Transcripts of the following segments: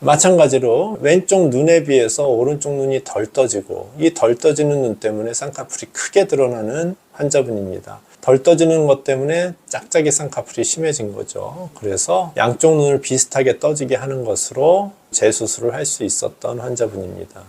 마찬가지로 왼쪽 눈에 비해서 오른쪽 눈이 덜 떠지고 이 덜 떠지는 눈 때문에 쌍꺼풀이 크게 드러나는 환자분입니다. 덜 떠지는 것 때문에 짝짝이 쌍꺼풀이 심해진 거죠. 그래서 양쪽 눈을 비슷하게 떠지게 하는 것으로 재수술을 할 수 있었던 환자분입니다.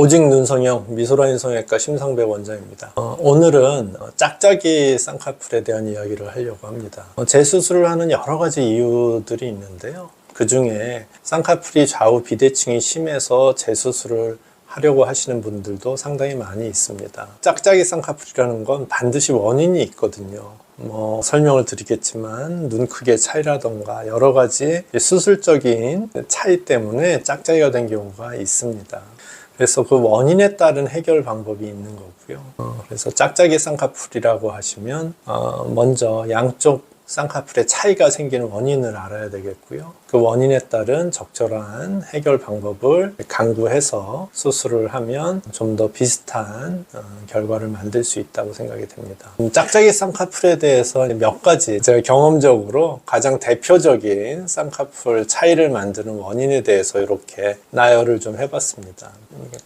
오직 눈성형 미소라인 성형외과 심상백 원장입니다. 어, 오늘은 짝짝이 쌍꺼풀에 대한 이야기를 하려고 합니다. 어, 재수술을 하는 여러 가지 이유들이 있는데요. 그 중에 쌍꺼풀이 좌우 비대칭이 심해서 재수술을 하려고 하시는 분들도 상당히 많이 있습니다. 짝짝이 쌍꺼풀이라는 건 반드시 원인이 있거든요. 뭐 설명을 드리겠지만 눈 크기의 차이라던가 여러 가지 수술적인 차이 때문에 짝짝이가 된 경우가 있습니다. 그래서 그 원인에 따른 해결 방법이 있는 거고요. 어, 그래서 짝짝이 쌍꺼풀이라고 하시면 어, 먼저 양쪽 쌍꺼풀에 차이가 생기는 원인을 알아야 되겠고요. 그 원인에 따른 적절한 해결 방법을 강구해서 수술을 하면 좀 더 비슷한 어, 결과를 만들 수 있다고 생각이 됩니다. 음, 짝짝이 쌍꺼풀에 대해서 몇 가지 제가 경험적으로 가장 대표적인 쌍꺼풀 차이를 만드는 원인에 대해서 이렇게 나열을 좀 해봤습니다.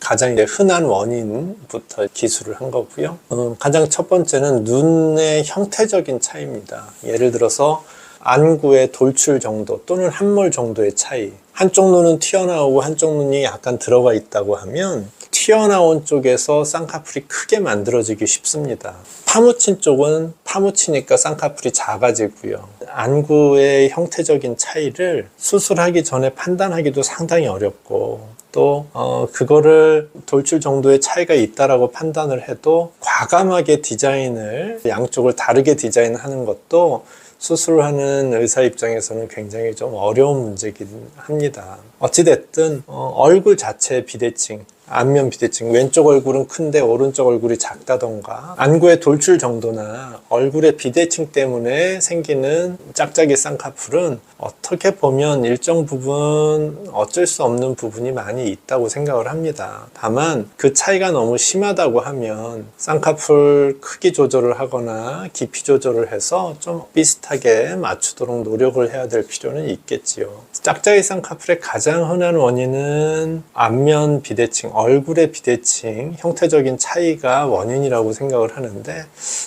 가장 흔한 원인부터 기술을 한 거고요. 어, 가장 첫 번째는 눈의 형태적인 차이입니다. 예를 들어서 안구의 돌출 정도 또는 함몰 정도의 차이. 한쪽 눈은 튀어나오고 한쪽 눈이 약간 들어가 있다고 하면 튀어나온 쪽에서 쌍꺼풀이 크게 만들어지기 쉽습니다. 파묻힌 쪽은 파묻히니까 쌍꺼풀이 작아지고요. 안구의 형태적인 차이를 수술하기 전에 판단하기도 상당히 어렵고 또 어, 그거를 돌출 정도의 차이가 있다라고 판단을 해도 과감하게 디자인을 양쪽을 다르게 디자인하는 것도 수술을 하는 의사 입장에서는 굉장히 좀 어려운 문제긴 합니다. 어찌됐든 어, 얼굴 자체의 비대칭, 안면 비대칭, 왼쪽 얼굴은 큰데 오른쪽 얼굴이 작다던가 안구의 돌출 정도나 얼굴의 비대칭 때문에 생기는 짝짝이 쌍꺼풀은 어떻게 보면 일정 부분 어쩔 수 없는 부분이 많이 있다고 생각을 합니다. 다만 그 차이가 너무 심하다고 하면 쌍꺼풀 크기 조절을 하거나 깊이 조절을 해서 좀 비슷하게 맞추도록 노력을 해야 될 필요는 있겠지요. 짝짝이 쌍꺼풀의 가장 흔한 원인은 안면 비대칭, 얼굴의 비대칭, 형태적인 차이가 원인이라고 생각을 하는데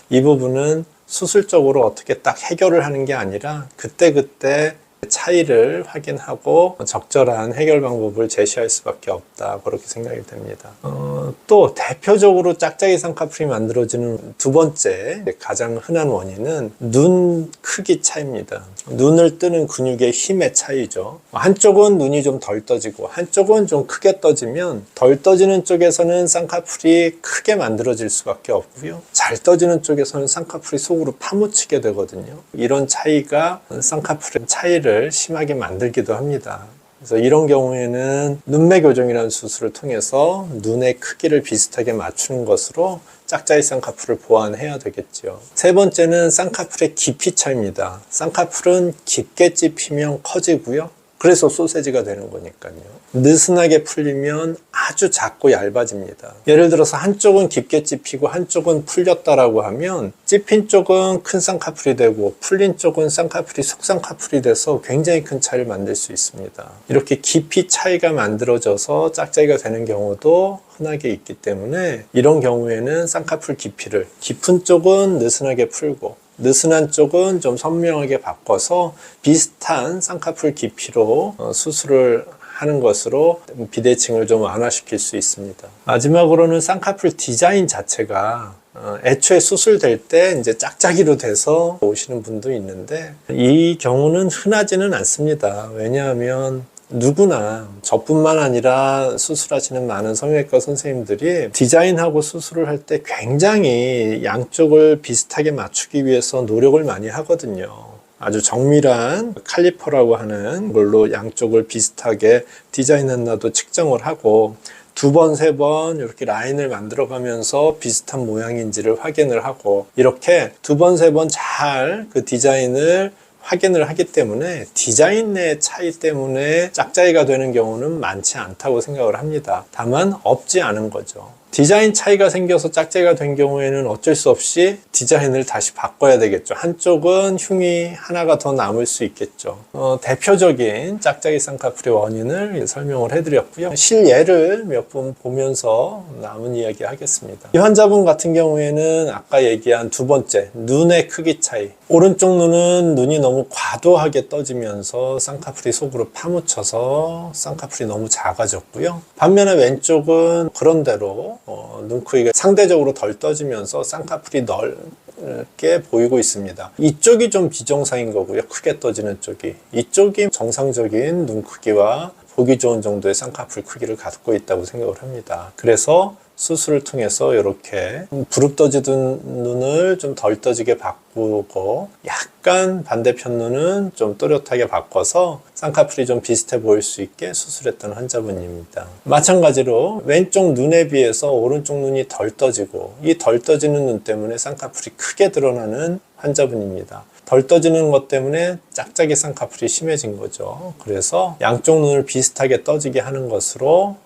이 부분은 수술적으로 어떻게 딱 해결을 하는 게 아니라 그때그때 차이를 확인하고 적절한 해결 방법을 제시할 수밖에 없다 그렇게 생각이 됩니다. 어, 또 대표적으로 짝짝이 쌍꺼풀이 만들어지는 두 번째 가장 흔한 원인은 눈 크기 차이입니다. 눈을 뜨는 근육의 힘의 차이죠. 한쪽은 눈이 좀 덜 떠지고 한쪽은 좀 크게 떠지면 덜 떠지는 쪽에서는 쌍꺼풀이 크게 만들어질 수밖에 없고요. 잘 떠지는 쪽에서는 쌍꺼풀이 속으로 파묻히게 되거든요. 이런 차이가 쌍꺼풀의 차이를 심하게 만들기도 합니다. 그래서 이런 경우에는 눈매 교정이라는 수술을 통해서 눈의 크기를 비슷하게 맞추는 것으로 짝짝이 쌍꺼풀을 보완해야 되겠죠. 세 번째는 쌍꺼풀의 깊이 차입니다. 쌍꺼풀은 깊게 찝히면 커지고요. 그래서 소세지가 되는 거니까요. 느슨하게 풀리면 아주 작고 얇아집니다. 예를 들어서 한쪽은 깊게 찝히고 한쪽은 풀렸다라고 하면 찝힌 쪽은 큰 쌍꺼풀이 되고 풀린 쪽은 쌍꺼풀이 속쌍꺼풀이 돼서 굉장히 큰 차이를 만들 수 있습니다. 이렇게 깊이 차이가 만들어져서 짝짝이가 되는 경우도 흔하게 있기 때문에 이런 경우에는 쌍꺼풀 깊이를 깊은 쪽은 느슨하게 풀고 느슨한 쪽은 좀 선명하게 바꿔서 비슷한 쌍꺼풀 깊이로 어, 수술을 하는 것으로 비대칭을 좀 완화시킬 수 있습니다. 마지막으로는 쌍꺼풀 디자인 자체가 어, 애초에 수술될 때 이제 짝짝이로 돼서 오시는 분도 있는데 이 경우는 흔하지는 않습니다. 왜냐하면 누구나 저뿐만 아니라 수술하시는 많은 성형외과 선생님들이 디자인하고 수술을 할 때 굉장히 양쪽을 비슷하게 맞추기 위해서 노력을 많이 하거든요. 아주 정밀한 칼리퍼라고 하는 걸로 양쪽을 비슷하게 디자인한다도 측정을 하고 두 번, 세 번 이렇게 라인을 만들어 가면서 비슷한 모양인지를 확인을 하고 이렇게 두 번, 세 번 잘 그 디자인을 확인을 하기 때문에 디자인 내 차이 때문에 짝짝이가 되는 경우는 많지 않다고 생각을 합니다. 다만 없지 않은 거죠. 디자인 차이가 생겨서 짝짝이가 된 경우에는 어쩔 수 없이 디자인을 다시 바꿔야 되겠죠. 한쪽은 흉이 하나가 더 남을 수 있겠죠. 어, 대표적인 짝짝이 쌍꺼풀의 원인을 설명을 해드렸고요. 실예를 몇 분 보면서 남은 이야기 하겠습니다. 이 환자분 같은 경우에는 아까 얘기한 두 번째, 눈의 크기 차이. 오른쪽 눈은 눈이 너무 과도하게 떠지면서 쌍꺼풀이 속으로 파묻혀서 쌍꺼풀이 너무 작아졌고요. 반면에 왼쪽은 그런대로 어, 눈 크기가 상대적으로 덜 떠지면서 쌍꺼풀이 넓게 보이고 있습니다. 이쪽이 좀 비정상인 거고요. 크게 떠지는 쪽이. 이쪽이 정상적인 눈 크기와 보기 좋은 정도의 쌍꺼풀 크기를 갖고 있다고 생각을 합니다. 그래서 수술을 통해서 이렇게 부릅 떠지던 눈을 좀 덜 떠지게 바꾸고 약간 반대편 눈은 좀 또렷하게 바꿔서 쌍꺼풀이 좀 비슷해 보일 수 있게 수술했던 환자분입니다. 마찬가지로 왼쪽 눈에 비해서 오른쪽 눈이 덜 떠지고 이 덜 떠지는 눈 때문에 쌍꺼풀이 크게 드러나는 환자분입니다. 덜 떠지는 것 때문에 짝짝이 쌍꺼풀이 심해진 거죠. 그래서 양쪽 눈을 비슷하게 떠지게 하는 것으로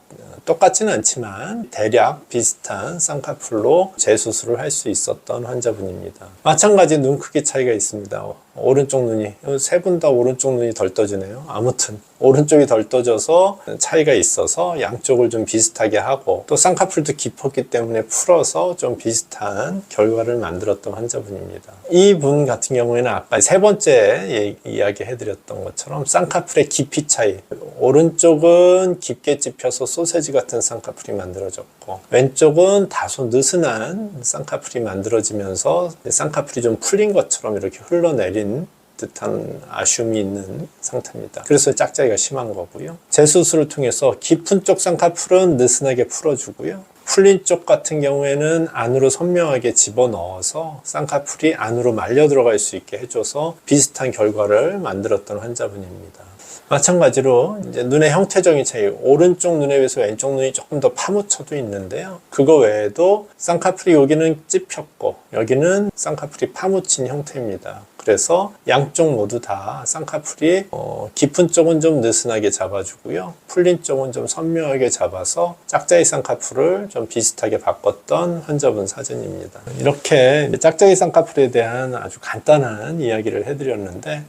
똑같지는 않지만 대략 비슷한 쌍꺼풀로 재수술을 할 수 있었던 환자분입니다. 마찬가지 눈 크기 차이가 있습니다. 오른쪽 눈이 세 분 다 오른쪽 눈이 덜 떠지네요. 아무튼 오른쪽이 덜 떠져서 차이가 있어서 양쪽을 좀 비슷하게 하고 또 쌍꺼풀도 깊었기 때문에 풀어서 좀 비슷한 결과를 만들었던 환자분입니다. 이분 같은 경우에는 아까 세 번째 이야기 해드렸던 것처럼 쌍꺼풀의 깊이 차이 오른쪽은 깊게 찝혀서 소세지 같은 쌍꺼풀이 만들어졌고 왼쪽은 다소 느슨한 쌍꺼풀이 만들어지면서 쌍꺼풀이 좀 풀린 것처럼 이렇게 흘러내린 듯한 아쉬움이 있는 상태입니다. 그래서 짝짝이가 심한 거고요. 재수술을 통해서 깊은 쪽 쌍꺼풀은 느슨하게 풀어주고요. 풀린 쪽 같은 경우에는 안으로 선명하게 집어넣어서 쌍꺼풀이 안으로 말려 들어갈 수 있게 해줘서 비슷한 결과를 만들었던 환자분입니다. 마찬가지로 이제 눈의 형태적인 차이, 오른쪽 눈에 비해서 왼쪽 눈이 조금 더 파묻혀도 있는데요. 그거 외에도 쌍꺼풀이 여기는 찝혔고 여기는 쌍꺼풀이 파묻힌 형태입니다. 그래서 양쪽 모두 다 쌍꺼풀이 어, 깊은 쪽은 좀 느슨하게 잡아주고요. 풀린 쪽은 좀 선명하게 잡아서 짝짝이 쌍꺼풀을 좀 비슷하게 바꿨던 환자분 사진입니다. 이렇게 짝짝이 쌍꺼풀에 대한 아주 간단한 이야기를 해드렸는데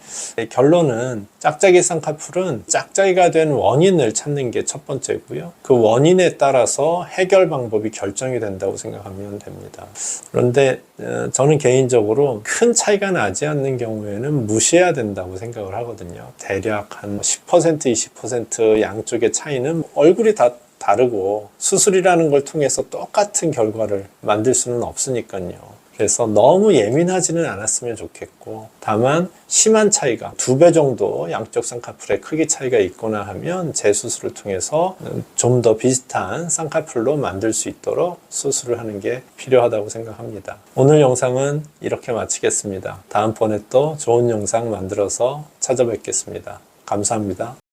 결론은 짝짝이 쌍꺼풀은 짝짝이가 된 원인을 찾는 게 첫 번째고요. 그 원인에 따라서 해결 방법이 결정이 된다고 생각하면 됩니다. 그런데 어, 저는 개인적으로 큰 차이가 나지 않는 경우에는 무시해야 된다고 생각을 하거든요. 대략 한 10% 20% 양쪽의 차이는 얼굴이 다 다르고 수술이라는 걸 통해서 똑같은 결과를 만들 수는 없으니까요. 그래서 너무 예민하지는 않았으면 좋겠고 다만 심한 차이가 두 배 정도 양쪽 쌍꺼풀의 크기 차이가 있거나 하면 재수술을 통해서 좀 더 비슷한 쌍꺼풀로 만들 수 있도록 수술을 하는 게 필요하다고 생각합니다. 오늘 영상은 이렇게 마치겠습니다. 다음번에 또 좋은 영상 만들어서 찾아뵙겠습니다. 감사합니다.